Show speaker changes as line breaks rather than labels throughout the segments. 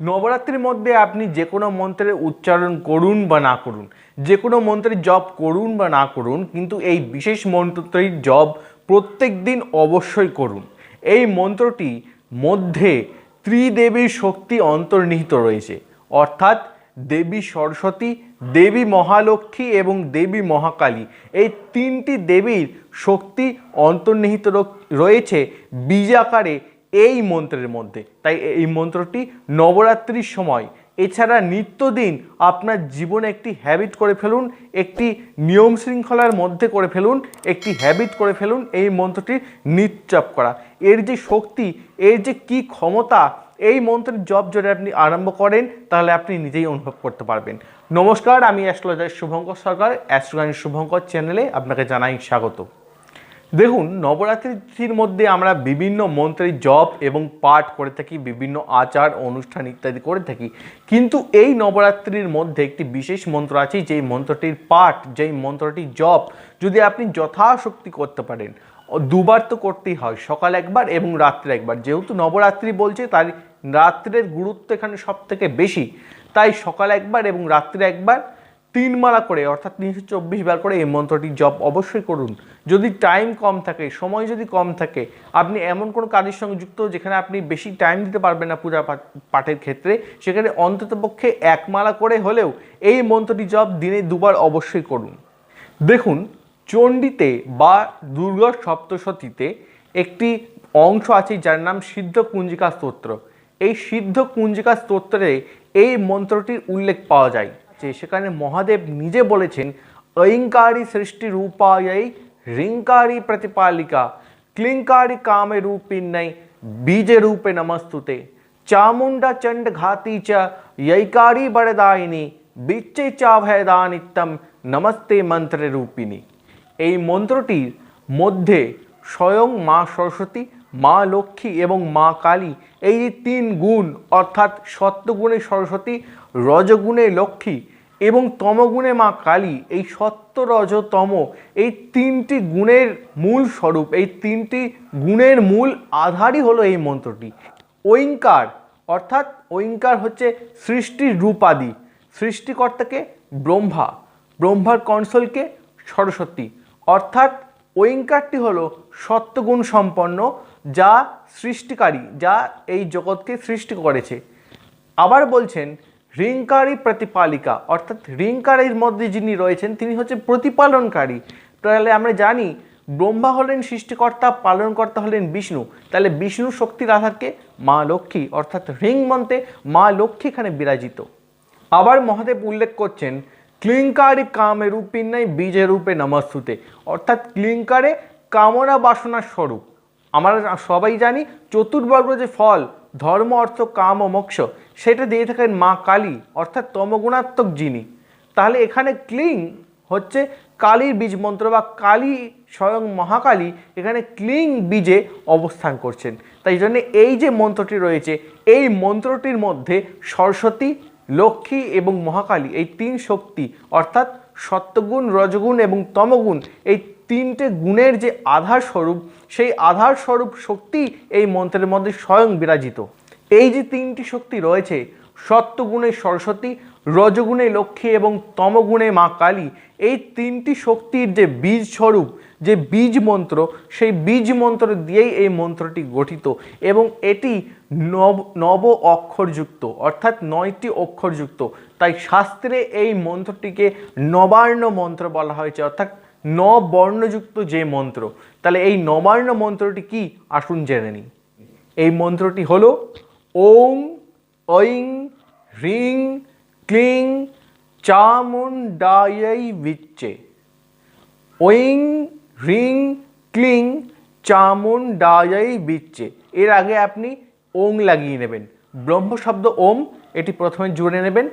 নবরাত্রির মধ্যে আপনি যে কোনো মন্ত্রের উচ্চারণ করুন বা না করুন, যে কোনো মন্ত্রের জপ করুন বা না করুন, কিন্তু এই বিশেষ মন্ত্রটির জপ প্রত্যেক দিন অবশ্যই করুন। এই মন্ত্রটি মধ্যে ত্রিদেবীর শক্তি অন্তর্নিহিত রয়েছে, অর্থাৎ দেবী সরস্বতী, দেবী মহালক্ষ্মী এবং দেবী মহাকালী। এই তিনটি দেবীর শক্তি অন্তর্নিহিত রয়েছে বীজাকারে এই মন্ত্রের মধ্যে। তাই এই মন্ত্রটি নবরাত্রির সময়। এছাড়া নিত্যদিন আপনার জীবনে একটি হ্যাবিট করে ফেলুন, একটি নিয়ম শৃঙ্খলার মধ্যে করে ফেলুন, একটি হ্যাবিট করে ফেলুন এই মন্ত্রটির নিশ্চাপ করা। এর যে শক্তি, এর যে কি ক্ষমতা, এই মন্ত্রের জপ যদি আপনি আরম্ভ করেন, তাহলে আপনি নিজেই অনুভব করতে পারবেন। নমস্কার, আমি অ্যাস্ট্রোলজার শুভঙ্কর সরকার অ্যাস্ট্রোগানি শুভঙ্কর চ্যানেলে আপনাকে জানাই স্বাগত। দেখুন, নবরাত্রির মধ্যে আমরা বিভিন্ন মন্ত্রের জপ এবং পাঠ করে থাকি, বিভিন্ন আচার, অনুষ্ঠান ইত্যাদি করে থাকি। কিন্তু এই নবরাত্রির মধ্যে একটি বিশেষ মন্ত্র আছে, যেই মন্ত্রটির পাঠ, যেই মন্ত্রটির জপ যদি আপনি যথাশক্তি করতে পারেন, দুবার তো করতেই হয়, সকাল একবার এবং রাত্রে একবার। যেহেতু নবরাত্রি বলছে, তাই রাত্রের গুরুত্ব এখানে সব থেকে বেশি। তাই সকাল একবার এবং রাত্রে একবার তিন মালা করে, অর্থাৎ তিনশো চব্বিশ বার করে এই মন্ত্রটি জপ অবশ্যই করুন। যদি টাইম কম থাকে, সময় যদি কম থাকে, আপনি এমন কোনো কাজের সঙ্গে যুক্ত যেখানে আপনি বেশি টাইম দিতে পারবেন না পূজা পাঠ- পাঠের ক্ষেত্রে, সেখানে অন্ততপক্ষে এক মালা করে হলেও এই মন্ত্রটি জপ দিনে দুবার অবশ্যই করুন। দেখুন, চণ্ডীতে বা দুর্গা সপ্তশতীতে একটি অংশ আছে যার নাম সিদ্ধ কুঞ্জিকা স্তোত্র। এই সিদ্ধ কুঞ্জিকা স্তোত্রে এই মন্ত্রটির উল্লেখ পাওয়া যায়। আসছে সেখানে মহাদেব নিজে বলেছেন, অহিংকারী সৃষ্টি রূপায়ই রিঙ্কারি প্রতিপালিকা ক্লিঙ্কারি কামে রূপিণই বীজে রূপে নমস্তুতে চামুন্ডা চণ্ড ঘাতি চ য়ৈকারি বরদায়িনী, বিচ্চে চাভয়দানিত্যম নমস্তে মন্ত্রে রূপিণী। এই মন্ত্রটির মধ্যে স্বয়ং মা সরস্বতী, মা লক্ষ্মী এবং মা কালী, এই তিন গুণ, অর্থাৎ সত্যগুণে সরস্বতী, রজগুণে লক্ষ্মী এবং তমগুণে মা কালী, এই সত্য রজ তম, এই তিনটি গুণের মূল স্বরূপ, এই তিনটি গুণের মূল আধারই হলো এই মন্ত্রটি। ঐঙ্কার, অর্থাৎ ঐঙ্কার হচ্ছে সৃষ্টির রূপাদি। সৃষ্টিকর্তাকে ব্রহ্মা, ব্রহ্মার কনসলকে সরস্বতী। অর্থাৎ ঐঙ্কারটি হলো সত্যগুণ সম্পন্ন, যা সৃষ্টিকারী, যা এই জগৎকে সৃষ্টি করেছে। আবার বলছেন রিঙ্কারী প্রতিপালিকা, অর্থাৎ রিঙ্কারের মধ্যে যিনি রয়েছেন, তিনি হচ্ছে প্রতিপালনকারী। তাহলে আমরা জানি, ব্রহ্মা হলেন সৃষ্টিকর্তা, পালনকর্তা হলেন বিষ্ণু। তাহলে বিষ্ণু শক্তির আধারকে মা লক্ষ্মী, অর্থাৎ রিং মন্ত্রে মা লক্ষ্মী এখানে বিরাজিত। আবার মহাদেব উল্লেখ করছেন, ক্লিঙ্কারি কামে রূপিন্যায় বীজে রূপে নমস্তুতে। অর্থাৎ ক্লিঙ্কারে কামনা বাসনার স্বরূপ। আমরা সবাই জানি, চতুর্বর্গ যে ফল ধর্ম অর্থ কাম ও মোক্ষ, সেটা দিয়ে থাকেন মা কালী, অর্থাৎ তমগুণাত্মক যিনি। তাহলে এখানে ক্লিং হচ্ছে কালীর বীজ মন্ত্র বা কালী স্বয়ং মহাকালী এখানে ক্লিং বীজে অবস্থান করছেন। তাই জন্য এই যে মন্ত্রটি রয়েছে, এই মন্ত্রটির মধ্যে সরস্বতী, লক্ষ্মী এবং মহাকালী, এই তিন শক্তি, অর্থাৎ সত্যগুণ, রজগুণ এবং তমগুণ, এই তিনটে গুণের যে আধার স্বরূপ সেই আধার স্বরূপ শক্তি এই মন্ত্রের মধ্যে স্বয়ং বিরাজিত। এই যে তিনটি শক্তি রয়েছে, সত্যগুণে সরস্বতী, রজগুণে লক্ষ্মী এবং তমগুণে মা কালী, এই তিনটি শক্তির যে বীজ স্বরূপ যে বীজ মন্ত্র সেই বীজ মন্ত্র দিয়েই এই মন্ত্রটি গঠিত এবং এটি নব নব অক্ষরযুক্ত, অর্থাৎ নয়টি অক্ষরযুক্ত। তাই শাস্ত্রে এই মন্ত্রটিকে নবার্ণ মন্ত্র বলা হয়েছে, অর্থাৎ নবর্ণযুক্ত যে মন্ত্র, তাহলে এই নবার্ণ মন্ত্রটি কি? আসুন জেনে নিই। এই মন্ত্রটি হলো ওং, ঐং, হ্রিং, ক্লিং, চামুণ্ডায়ৈ বিচ্চে। ঐং, হ্রিং, ক্লিং, চামুণ্ডায়ৈ বিচ্চে। এর আগে আপনি ওং লাগিয়ে নেবেন। ব্রহ্ম শব্দ ওম, এটি প্রথমে জুড়ে নেবেন।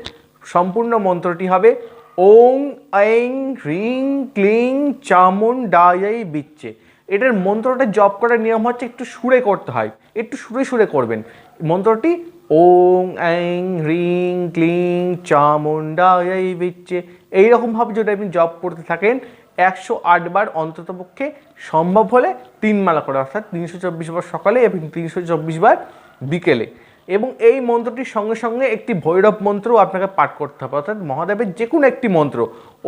সম্পূর্ণ মন্ত্রটি হবে ওং ঐং হ্রিং ক্লিং চামুণ্ডায়ৈ বিচ্ছে এটার মন্ত্রটা জপ করার নিয়ম হচ্ছে একটু সুরে করতে হয়। একটু সুরে সুরে করবেন। মন্ত্রটি ওং ऐं হ্রিং ক্লিং, চামুন চামুণ্ডায়ৈ বিচ্চে। এইরকমভাবে যদি আপনি জপ করতে থাকেন, একশো আটবার অন্ততপক্ষে সম্ভব হলে তিন মালা করে, অর্থাৎ তিনশো চব্বিশ বার সকালে এবং তিনশো চব্বিশ বার বিকেলে। এবং এই মন্ত্রটির সঙ্গে সঙ্গে একটি ভৈরব মন্ত্র আপনাকে পাঠ করতে হবে। অর্থাৎ মহাদেবের যে কোনো একটি মন্ত্র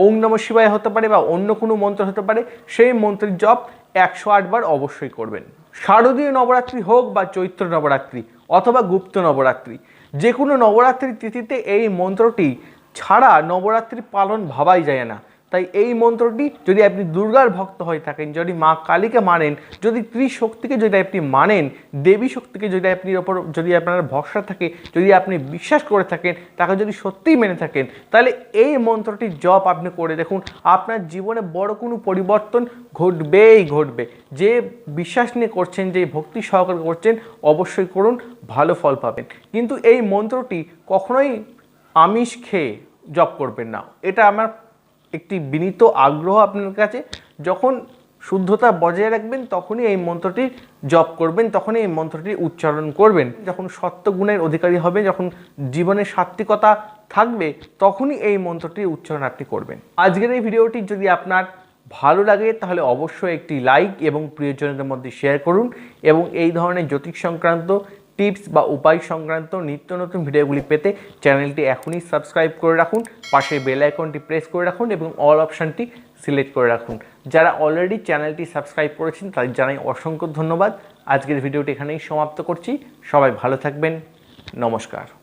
ওম নম শিবায় হতে পারে বা অন্য কোনো মন্ত্র হতে পারে, সেই মন্ত্রের জপ একশো আটবার অবশ্যই করবেন। শারদীয় নবরাত্রি হোক বা চৈত্র নবরাত্রি অথবা গুপ্ত নবরাত্রি যে কোনো নবরাত্রির তিথিতে এই মন্ত্রটি ছাড়া নবরাত্রি পালন ভাবাই যায় না। তাই এই মন্ত্রটি যদি আপনি দুর্গার ভক্ত হয়ে থাকেন, যদি মা কালীকে মানেন, যদি ত্রিশক্তিকে যদি আপনি মানেন, দেবী শক্তিকে যদি আপনি ওপর, যদি আপনার ভরসা থাকে, যদি আপনি বিশ্বাস করে থাকেন, তাকে যদি সত্যিই মেনে থাকেন, তাহলে এই মন্ত্রটির জপ আপনি করে দেখুন, আপনার জীবনে বড় কোনো পরিবর্তন ঘটবেই ঘটবে। যে বিশ্বাস নিয়ে করছেন, যে ভক্তি সহকারে করছেন, অবশ্যই করুন, ভালো ফল পাবেন। কিন্তু এই মন্ত্রটি কখনোই আমিষ খেয়ে জপ করবেন না। এটা আমার একটি বিনীত আগ্রহ আপনার কাছে, যখন শুদ্ধতা বজায় রাখবেন, তখনই এই মন্ত্রটি জপ করবেন, তখনই এই মন্ত্রটি উচ্চারণ করবেন। যখন সত্যগুণের অধিকারী হবে, যখন জীবনে সাত্বিকতা থাকবে, তখনই এই মন্ত্রটির উচ্চারণ আপনি করবেন। আজকের এই ভিডিওটি যদি আপনার ভালো লাগে, তাহলে অবশ্যই একটি লাইক এবং প্রিয়জনদের মধ্যে শেয়ার করুন এবং এই ধরনের জ্যোতিষ সংক্রান্ত টিপস বা উপায় সংক্রান্ত নিত্য নতুন ভিডিওগুলি পেতে চ্যানেলটি এখনই সাবস্ক্রাইব করে রাখুন, পাশে বেল আইকনটি প্রেস করে রাখুন এবং অল অপশানটি সিলেক্ট করে রাখুন। যারা অলরেডি চ্যানেলটি সাবস্ক্রাইব করেছেন, তাদের জানাই অসংখ্য ধন্যবাদ। আজকের ভিডিওটি এখানেই সমাপ্ত করছি। সবাই ভালো থাকবেন। নমস্কার।